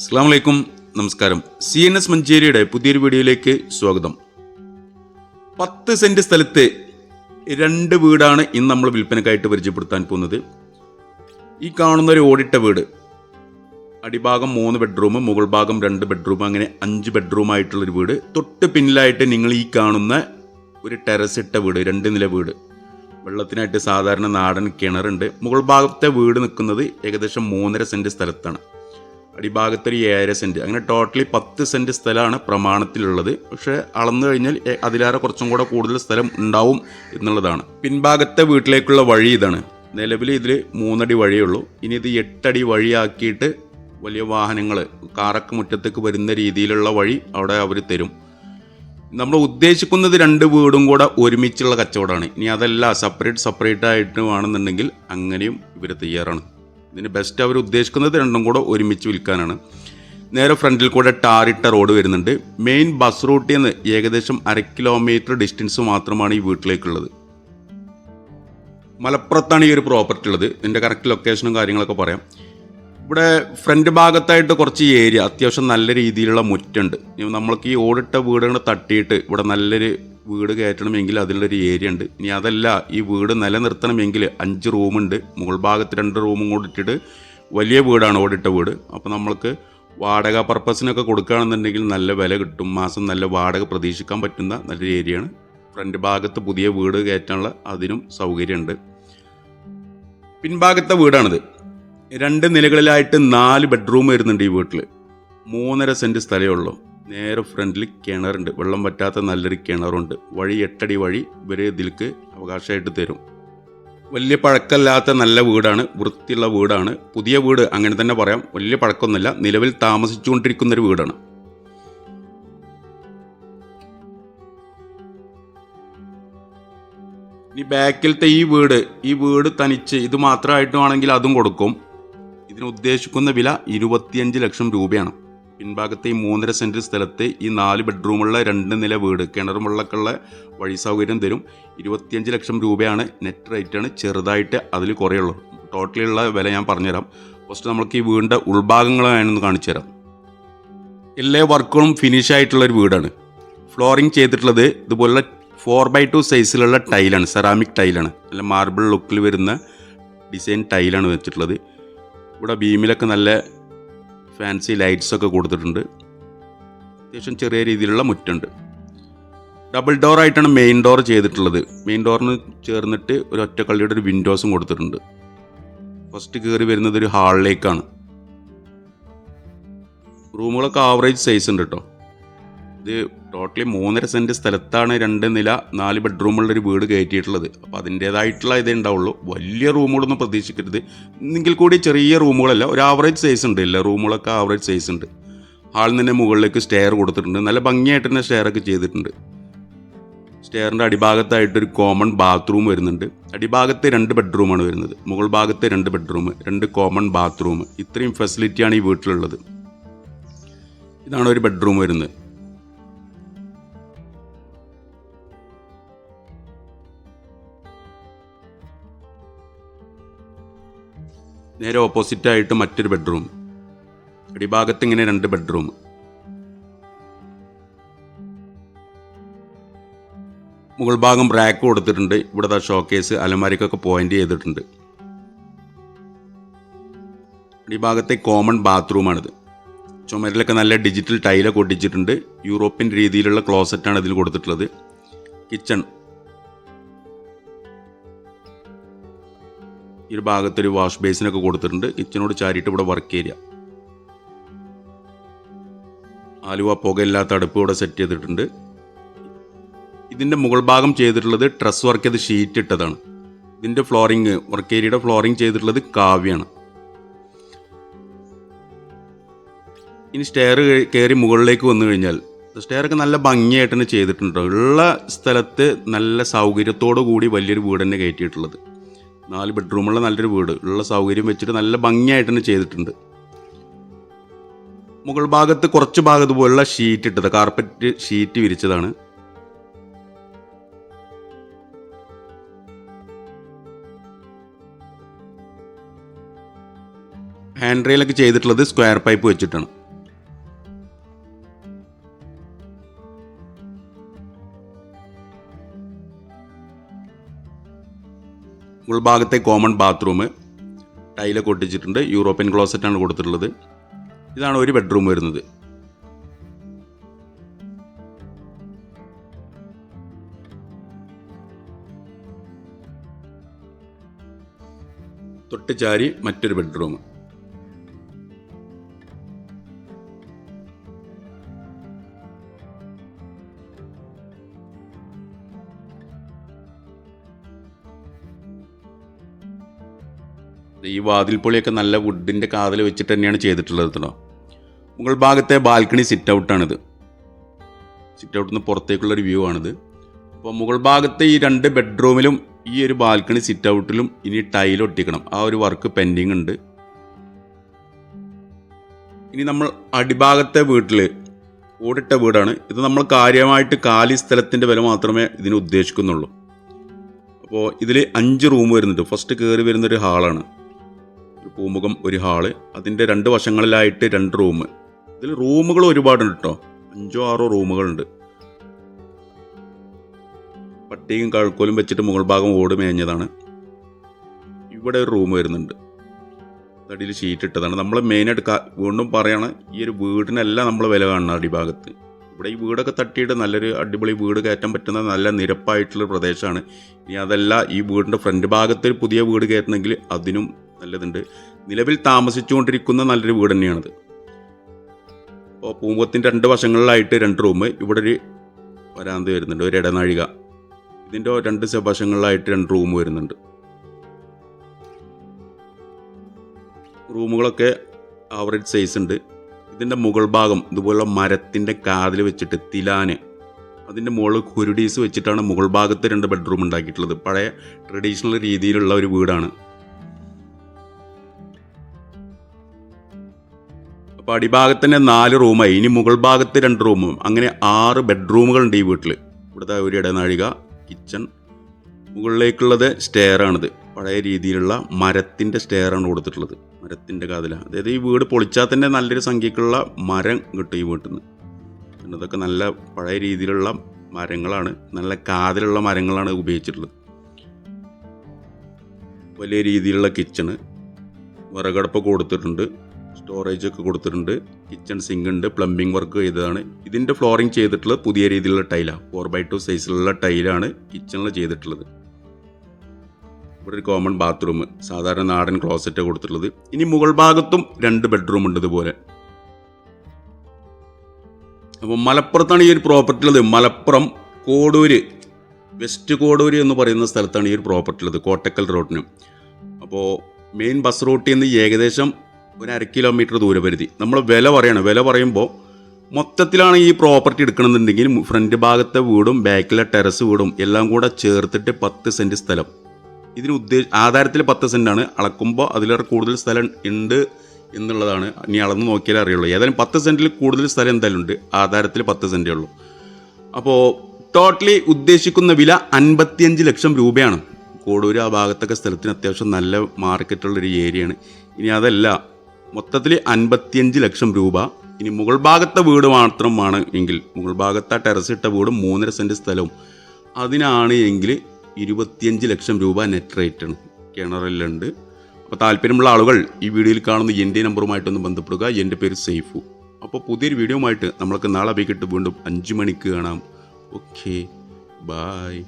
അസ്സാം വലൈക്കും നമസ്കാരം. സി എൻ എസ് മഞ്ചേരിയുടെ പുതിയൊരു വീഡിയോയിലേക്ക് സ്വാഗതം. പത്ത് സെന്റ് സ്ഥലത്ത് രണ്ട് വീടാണ് ഇന്ന് നമ്മൾ വിൽപ്പനക്കായിട്ട് പരിചയപ്പെടുത്താൻ പോകുന്നത്. ഈ കാണുന്ന ഒരു ഓടിട്ട വീട്. അടിഭാഗം മൂന്ന് ബെഡ്റൂം മുകൾ ഭാഗം രണ്ട് ബെഡ്റൂം അങ്ങനെ അഞ്ച് ബെഡ്റൂം ആയിട്ടുള്ളൊരു വീട്. തൊട്ട് പിന്നിലായിട്ട് നിങ്ങൾ ഈ കാണുന്ന ഒരു ടെറസ് ഇട്ട വീട് രണ്ട് നില വീട്. വെള്ളത്തിനായിട്ട് സാധാരണ നാടൻ കിണറുണ്ട്. മുകൾ ഭാഗത്തെ വീട് നിൽക്കുന്നത് ഏകദേശം മൂന്നര സെന്റ് സ്ഥലത്താണ്. അടിഭാഗത്ത് ഒരു ഏഴര സെന്റ്. അങ്ങനെ ടോട്ടലി പത്ത് സെന്റ് സ്ഥലമാണ് പ്രമാണത്തിലുള്ളത്. പക്ഷേ അളന്നു കഴിഞ്ഞാൽ അതിലേറെ കുറച്ചും കൂടെ കൂടുതൽ സ്ഥലം ഉണ്ടാവും എന്നുള്ളതാണ്. പിൻഭാഗത്തെ വീട്ടിലേക്കുള്ള വഴി ഇതാണ്. നിലവിൽ ഇതിൽ മൂന്നടി വഴിയേ ഉള്ളൂ. ഇനി ഇത് എട്ടടി വഴിയാക്കിയിട്ട് വലിയ വാഹനങ്ങൾ കാറൊക്കെ മുറ്റത്തേക്ക് വരുന്ന രീതിയിലുള്ള വഴി അവിടെ അവർ തരും. നമ്മൾ ഉദ്ദേശിക്കുന്നത് രണ്ട് വീടും കൂടെ ഒരുമിച്ചുള്ള കച്ചവടമാണ്. ഇനി അതല്ല സെപ്പറേറ്റ് സെപ്പറേറ്റ് ആയിട്ട് വേണമെന്നുണ്ടെങ്കിൽ അങ്ങനെയും ഇവർ തയ്യാറാണ്. ഇതിന് ബെസ്റ്റ് അവർ ഉദ്ദേശിക്കുന്നത് രണ്ടും കൂടെ ഒരുമിച്ച് വിൽക്കാനാണ്. നേരെ ഫ്രണ്ടിൽ കൂടെ ടാറിട്ട റോഡ് വരുന്നുണ്ട്. മെയിൻ ബസ് റൂട്ടിൽ നിന്ന് ഏകദേശം അര കിലോമീറ്റർ ഡിസ്റ്റൻസ് മാത്രമാണ് ഈ വീട്ടിലേക്കുള്ളത്. മലപ്പുറത്താണ് ഈ ഒരു പ്രോപ്പർട്ടി ഉള്ളത്. ഇതിന്റെ കറക്റ്റ് ലൊക്കേഷനും കാര്യങ്ങളൊക്കെ പറയാം. ഇവിടെ ഫ്രണ്ട് ഭാഗത്തായിട്ട് കുറച്ച് ഏരിയ അത്യാവശ്യം നല്ല രീതിയിലുള്ള മുറ്റുണ്ട്. നമ്മൾക്ക് ഈ ഓടിട്ട വീടുകൾ തട്ടിയിട്ട് ഇവിടെ നല്ലൊരു വീട് കയറ്റണമെങ്കിൽ അതിലൊരു ഏരിയ ഉണ്ട്. ഇനി അതല്ല ഈ വീട് നിലനിർത്തണമെങ്കിൽ അഞ്ച് റൂമുണ്ട് മുകൾ ഭാഗത്ത് രണ്ട് റൂമും കൂടി ഇട്ടിട്ട് വലിയ വീടാണ് ഓടിട്ട വീട്. അപ്പോൾ നമ്മൾക്ക് വാടക പർപ്പസിനൊക്കെ കൊടുക്കുകയാണെന്നുണ്ടെങ്കിൽ നല്ല വില കിട്ടും. മാസം നല്ല വാടക പ്രതീക്ഷിക്കാൻ പറ്റുന്ന നല്ലൊരു ഏരിയയാണ് ഫ്രണ്ട് ഭാഗത്ത് പുതിയ വീട് കയറ്റാനുള്ള അതിനും സൗകര്യമുണ്ട്. പിൻഭാഗത്തെ വീടാണിത്. രണ്ട് നിലകളിലായിട്ട് നാല് ബെഡ്റൂം വരുന്നുണ്ട് ഈ വീട്ടിൽ മൂന്നര സെന്റ് സ്ഥലമേ ഉള്ളൂ. നേരെ ഫ്രണ്ടിൽ കിണറുണ്ട്. വെള്ളം പറ്റാത്ത നല്ലൊരു കിണറുണ്ട്. വഴി എട്ടടി വഴി ഇവർ ഇതിലേക്ക് അവകാശമായിട്ട് തരും. വലിയ പഴക്കമില്ലാത്ത നല്ല വീടാണ്. വൃത്തിയുള്ള വീടാണ്. പുതിയ വീട് അങ്ങനെ തന്നെ പറയാം. വലിയ പഴക്കമൊന്നുമില്ല. നിലവിൽ താമസിച്ചുകൊണ്ടിരിക്കുന്ന ഒരു വീടാണ്. ഇനി ബാക്കിലത്തെ ഈ വീട് ഈ വീട് തനിച്ച് ഇത് മാത്രമായിട്ടുമാണെങ്കിൽ അതും കൊടുക്കും. ഇതിന് ഉദ്ദേശിക്കുന്ന വില ഇരുപത്തിയഞ്ച് ലക്ഷം രൂപയാണ്. പിൻഭാഗത്തെ ഈ മൂന്നര സെന്റ് സ്ഥലത്ത് ഈ നാല് ബെഡ്റൂമുള്ള രണ്ട് നില വീട് കിണറും വെള്ളമൊക്കെയുള്ള വഴി സൗകര്യം തരും. ഇരുപത്തിയഞ്ച് ലക്ഷം രൂപയാണ് നെറ്റ് റേറ്റാണ് ചെറുതായിട്ട് അതിൽ കുറയുള്ളൂ. ടോട്ടലുള്ള വില ഞാൻ പറഞ്ഞുതരാം. ഫസ്റ്റ് നമ്മൾക്ക് ഈ വീടിന്റെ ഉൾഭാഗങ്ങൾ വേണമെന്ന് കാണിച്ചു തരാം എല്ലാ വർക്കുകളും ഫിനിഷ് ആയിട്ടുള്ള ഒരു വീടാണ്. ഫ്ലോറിങ് ചെയ്തിട്ടുള്ളത് ഇതുപോലുള്ള ഫോർ ബൈ ടു സൈസിലുള്ള ടൈലാണ് സെറാമിക് ടൈലാണ്. നല്ല മാർബിൾ ലുക്കിൽ വരുന്ന ഡിസൈൻ ടൈലാണ് വെച്ചിട്ടുള്ളത്. ഇവിടെ ബീമിലൊക്കെ നല്ല ഫാൻസി ലൈറ്റ്സ് ഒക്കെ കൊടുത്തിട്ടുണ്ട്. അത്യാവശ്യം ചെറിയ രീതിയിലുള്ള മുറ്റുണ്ട്. ഡബിൾ ഡോർ ആയിട്ടാണ് മെയിൻ ഡോർ ചെയ്തിട്ടുള്ളത്. മെയിൻ ഡോറിന് ചേർന്നിട്ട് ഒരു ഒറ്റക്കള്ളിയുടെ ഒരു വിൻഡോസും കൊടുത്തിട്ടുണ്ട്. ഫസ്റ്റ് കയറി വരുന്നത് ഒരു ഹാളിലേക്കാണ് റൂമുകളൊക്കെ ആവറേജ് സൈസ് ഉണ്ട് കേട്ടോ ഇത് ടോട്ടലി മൂന്നര സെന്റ് സ്ഥലത്താണ് രണ്ട് നില നാല് ബെഡ്റൂമുള്ള ഒരു വീട് കയറ്റിയിട്ടുള്ളത്. അപ്പോൾ അതിന്റേതായിട്ടുള്ള ഇതേ ഉണ്ടാവുള്ളൂ. വലിയ റൂമുകളൊന്നും പ്രതീക്ഷിക്കരുത്. എങ്കിൽ കൂടി ചെറിയ റൂമുകളല്ല ഒരു ആവറേജ് സൈസ് ഉണ്ട്. എല്ലാ റൂമുകളൊക്കെ ആവറേജ് സൈസ് ഉണ്ട്. ഹാളിൽ നിന്ന് മുകളിലേക്ക് സ്റ്റെയർ കൊടുത്തിട്ടുണ്ട്. നല്ല ഭംഗിയായിട്ട് തന്നെ സ്റ്റെയർ ഒക്കെ ചെയ്തിട്ടുണ്ട്. സ്റ്റെയറിന്റെ അടിഭാഗത്തായിട്ടൊരു കോമൺ ബാത്റൂം വരുന്നുണ്ട്. അടിഭാഗത്ത് രണ്ട് ബെഡ്റൂമാണ് വരുന്നത്. മുകൾ ഭാഗത്ത് രണ്ട് ബെഡ്റൂം രണ്ട് കോമൺ ബാത്റൂം ഇത്രയും ഫെസിലിറ്റിയാണ് ഈ വീട്ടിലുള്ളത്. ഇതാണ് ഒരു ബെഡ്റൂം വരുന്നത്. നേരെ ഓപ്പോസിറ്റായിട്ട് മറ്റൊരു ബെഡ്റൂം. അടിഭാഗത്ത് ഇങ്ങനെ രണ്ട് ബെഡ്റൂം. മുകൾ ഭാഗം റാക്ക് കൊടുത്തിട്ടുണ്ട്. ഇവിടുത്തെ ഷോക്കേസ് അലമാരിക്കൊക്കെ പോയിന്റ് ചെയ്തിട്ടുണ്ട്. അടിഭാഗത്തെ കോമൺ ബാത്റൂമാണിത്. ചുമരിലൊക്കെ നല്ല ഡിജിറ്റൽ ടൈലൊക്കെ ഒട്ടിച്ചിട്ടുണ്ട്. യൂറോപ്യൻ രീതിയിലുള്ള ക്ലോസറ്റാണ് ഇതിൽ കൊടുത്തിട്ടുള്ളത്. കിച്ചൺ ഈ ഒരു ഭാഗത്തൊരു വാഷ് ബേസിനൊക്കെ കൊടുത്തിട്ടുണ്ട്. കിച്ചനോട് ചാരിയിട്ട് ഇവിടെ വർക്ക് ഏരിയ ആലുവ പുകയില്ലാത്ത അടുപ്പ് ഇവിടെ സെറ്റ് ചെയ്തിട്ടുണ്ട്. ഇതിന്റെ മുകൾ ഭാഗം ചെയ്തിട്ടുള്ളത് ട്രസ് വർക്ക് ചെയ്ത് ഷീറ്റ് ഇട്ടതാണ്. ഇതിന്റെ ഫ്ലോറിങ് വർക്ക് ഏരിയയുടെ ഫ്ലോറിങ് ചെയ്തിട്ടുള്ളത് കാവ്യാണ്. ഇനി സ്റ്റെയർ കയറി മുകളിലേക്ക് വന്നു കഴിഞ്ഞാൽ സ്റ്റെയറൊക്കെ നല്ല ഭംഗിയായിട്ട് തന്നെ ചെയ്തിട്ടുണ്ട്. ഉള്ള സ്ഥലത്ത് നല്ല സൗകര്യത്തോടു കൂടി വലിയൊരു വീട് തന്നെ കയറ്റിയിട്ടുള്ളത്. നാല് ബെഡ്റൂമുള്ള നല്ലൊരു വീട്. ഉള്ള സൗകര്യം വെച്ചിട്ട് നല്ല ഭംഗിയായിട്ട് തന്നെ ചെയ്തിട്ടുണ്ട്. മുകൾ ഭാഗത്ത് കുറച്ച് ഭാഗത്ത് പോലുള്ള ഷീറ്റ് ഇട്ടത് കാർപ്പറ്റ് ഷീറ്റ് വിരിച്ചതാണ്. ഹാൻഡ് റെയിലൊക്കെ ചെയ്തിട്ടുള്ളത് സ്ക്വയർ പൈപ്പ് വെച്ചിട്ടാണ്. ഉൾഭാഗത്തെ കോമൺ ബാത്റൂം ടൈലൊക്കെ ഒട്ടിച്ചിട്ടുണ്ട്. യൂറോപ്യൻ ക്ലോസറ്റാണ് കൊടുത്തിട്ടുള്ളത്. ഇതാണ് ഒരു ബെഡ്റൂം വരുന്നത്. തൊട്ട് ചാരി മറ്റൊരു ബെഡ്റൂം വാതിൽ പൊളിയൊക്കെ നല്ല വുഡിന്റെ കാതൽ വെച്ചിട്ട് തന്നെയാണ് ചെയ്തിട്ടുള്ളത് കേട്ടോ മുകൾ ഭാഗത്തെ ബാൽക്കണി സിറ്റ് ഔട്ടാണിത് സിറ്റ് ഔട്ടിൽ നിന്ന് പുറത്തേക്കുള്ളൊരു വ്യൂ ആണിത്. അപ്പോൾ മുകൾ ഭാഗത്തെ ഈ രണ്ട് ബെഡ്റൂമിലും ഈ ഒരു ബാൽക്കണി സിറ്റ് ഔട്ടിലും ഇനി ടൈൽ ഒട്ടിക്കണം. ആ ഒരു വർക്ക് പെൻഡിങ് ഉണ്ട്. ഇനി നമ്മൾ അടിഭാഗത്തെ വീട്ടിൽ ഓടിട്ട വീടാണ്. ഇത് നമ്മൾ കാര്യമായിട്ട് കാലി സ്ഥലത്തിന്റെ വില മാത്രമേ ഇതിന് ഉദ്ദേശിക്കുന്നുള്ളൂ. അപ്പോൾ ഇതിൽ അഞ്ച് റൂം വരുന്നുണ്ട്. ഫസ്റ്റ് കയറി വരുന്നൊരു ഹാളാണ് ഒരു പൂമുഖം ഒരു ഹാൾ അതിന്റെ രണ്ട് വശങ്ങളിലായിട്ട് രണ്ട് റൂം. ഇതിൽ റൂമുകൾ ഒരുപാടുണ്ട് കേട്ടോ അഞ്ചോ ആറോ റൂമുകളുണ്ട്. പട്ടിയും കഴുക്കോലും വെച്ചിട്ട് മുകൾ ഭാഗം ഓട് മേഞ്ഞതാണ്. ഇവിടെ ഒരു റൂം വരുന്നുണ്ട്. അടിയിൽ ഷീറ്റ് ഇട്ടതാണ്. നമ്മൾ മെയിനായിട്ട് വീണ്ടും പറയാണ് ഈ ഒരു വീടിനല്ല നമ്മൾ വില കാണണം അടിഭാഗത്ത് ഇവിടെ ഈ വീടൊക്കെ തട്ടിയിട്ട് നല്ലൊരു അടിപൊളി വീട് കയറ്റാൻ പറ്റുന്ന നല്ല നിരപ്പായിട്ടുള്ള പ്രദേശമാണ്. ഇനി അതല്ല ഈ വീടിന്റെ ഫ്രണ്ട് ഭാഗത്തൊരു പുതിയ വീട് കയറ്റണമെങ്കിൽ അതിനും നല്ലതുണ്ട്. നിലവിൽ താമസിച്ചുകൊണ്ടിരിക്കുന്ന നല്ലൊരു വീട് തന്നെയാണത്. അപ്പോൾ പൂമ്പത്തിന്റെ രണ്ട് വശങ്ങളിലായിട്ട് രണ്ട് റൂം. ഇവിടെ ഒരു വരാന്ത് വരുന്നുണ്ട് ഒരു ഇടനാഴിക. ഇതിന്റെ രണ്ട് വശങ്ങളിലായിട്ട് രണ്ട് റൂം വരുന്നുണ്ട്. റൂമുകളൊക്കെ ആവറേജ് സൈസ് ഉണ്ട്. ഇതിന്റെ മുകൾ ഭാഗം ഇതുപോലെ മരത്തിന്റെ കാതിൽ വെച്ചിട്ട് തിലാന്. അതിന്റെ മുകളിൽ കുരുടീസ് വെച്ചിട്ടാണ് മുകൾ ഭാഗത്ത് രണ്ട് ബെഡ്റൂം ഉണ്ടാക്കിയിട്ടുള്ളത്. പഴയ ട്രഡീഷണൽ രീതിയിലുള്ള ഒരു വീടാണ്. അപ്പോൾ അടിഭാഗത്തിന്റെ നാല് റൂമായി ഇനി മുകൾ ഭാഗത്ത് രണ്ട് റൂമും അങ്ങനെ ആറ് ബെഡ്റൂമുകളുണ്ട് ഈ വീട്ടിൽ ഇവിടുത്തെ ഒരു ഇടനാഴിക കിച്ചൺ. മുകളിലേക്കുള്ളത് സ്റ്റെയറാണിത്. പഴയ രീതിയിലുള്ള മരത്തിന്റെ സ്റ്റെയറാണ് കൊടുത്തിട്ടുള്ളത് മരത്തിന്റെ കാതില. അതായത് ഈ വീട് പൊളിച്ചാൽ തന്നെ നല്ലൊരു സംഖ്യക്കുള്ള മരം കിട്ടും ഈ വീട്ടിൽ നിന്ന് ഇതൊക്കെ നല്ല പഴയ രീതിയിലുള്ള മരങ്ങളാണ് നല്ല കാതിലുള്ള മരങ്ങളാണ് ഉപയോഗിച്ചിട്ടുള്ളത്. വലിയ രീതിയിലുള്ള കിച്ചണ് വിറകടപ്പ് കൊടുത്തിട്ടുണ്ട്. സ്റ്റോറേജ് ഒക്കെ കൊടുത്തിട്ടുണ്ട്. കിച്ചൺ സിങ്ക് ഉണ്ട് പ്ലംബിംഗ് വർക്ക് ചെയ്തതാണ്. ഇതിന്റെ ഫ്ലോറിംഗ് ചെയ്തിട്ടുള്ളത് പുതിയ രീതിയിലുള്ള ടൈലാണ് ഫോർ ബൈ ടു സൈസിലുള്ള ടൈലാണ് കിച്ചണിൽ ചെയ്തിട്ടുള്ളത്. ഇവിടെ ഒരു കോമൺ ബാത്റൂം സാധാരണ നാടൻ ക്ലോസറ്റ് കൊടുത്തിട്ടുള്ളത്. ഇനി മുകൾ ഭാഗത്തും രണ്ട് ബെഡ്റൂം ഉണ്ട് ഇതുപോലെ. അപ്പോൾ മലപ്പുറത്താണ് ഈ ഒരു പ്രോപ്പർട്ടി ഉള്ളത് മലപ്പുറം കോടൂര് വെസ്റ്റ് കോടൂര് എന്ന് പറയുന്ന സ്ഥലത്താണ് ഈ ഒരു പ്രോപ്പർട്ടി ഉള്ളത് കോട്ടക്കൽ റോഡിന് അപ്പോൾ മെയിൻ ബസ് റൂട്ടിൽ നിന്ന് ഏകദേശം ഒരു അര കിലോമീറ്റർ ദൂരപരിധി. നമ്മൾ വില പറയണം. വില പറയുമ്പോൾ മൊത്തത്തിലാണ് ഈ പ്രോപ്പർട്ടി എടുക്കണമെന്നുണ്ടെങ്കിൽ ഫ്രണ്ട് ഭാഗത്തെ വീടും ബാക്കിലെ ടെറസ് വീടും എല്ലാം കൂടെ ചേർത്തിട്ട് പത്ത് സെന്റ് സ്ഥലം. ഇതിന് ഉദ്ദേശ ആധാരത്തിൽ പത്ത് സെന്റാണ് അളക്കുമ്പോൾ അതിലേറെ കൂടുതൽ സ്ഥലം ഉണ്ട് എന്നുള്ളതാണ് ഇനി അളന്ന് നോക്കിയാലേ അറിയുള്ളൂ. ഏതായാലും പത്ത് സെന്റിൽ കൂടുതൽ സ്ഥലം എന്തായാലും ഉണ്ട്. ആധാരത്തിൽ പത്ത് സെന്റേ ഉള്ളൂ. അപ്പോൾ ടോട്ടലി ഉദ്ദേശിക്കുന്ന വില അൻപത്തിയഞ്ച് ലക്ഷം രൂപയാണ്. കോടൂർ ആ ഭാഗത്തൊക്കെ സ്ഥലത്തിന് അത്യാവശ്യം നല്ല മാർക്കറ്റുള്ളൊരു ഏരിയയാണ് ഇനി അതല്ല മൊത്തത്തിൽ അൻപത്തിയഞ്ച് ലക്ഷം രൂപ. ഇനി മുകൾ ഭാഗത്തെ വീട് മാത്രമാണ് എങ്കിൽ മുകൾ ഭാഗത്തെ ടെറസ് ഇട്ട വീടും മൂന്നര സെന്റ് സ്ഥലവും. അതിനാണ് എങ്കിൽ ഇരുപത്തിയഞ്ച് ലക്ഷം രൂപ നെറ്റ് ആണ്. കിണറിലുണ്ട് അപ്പോൾ താല്പര്യമുള്ള ആളുകൾ ഈ വീഡിയോയിൽ കാണുന്ന എന്റെ നമ്പറുമായിട്ടൊന്ന് ബന്ധപ്പെടുക. എന്റെ പേര് സേഫു അപ്പോൾ പുതിയൊരു വീഡിയോ ആയിട്ട് നമ്മൾക്ക് നാളെ വൈകിട്ട് വീണ്ടും അഞ്ച് മണിക്ക് കാണാം. Okay bye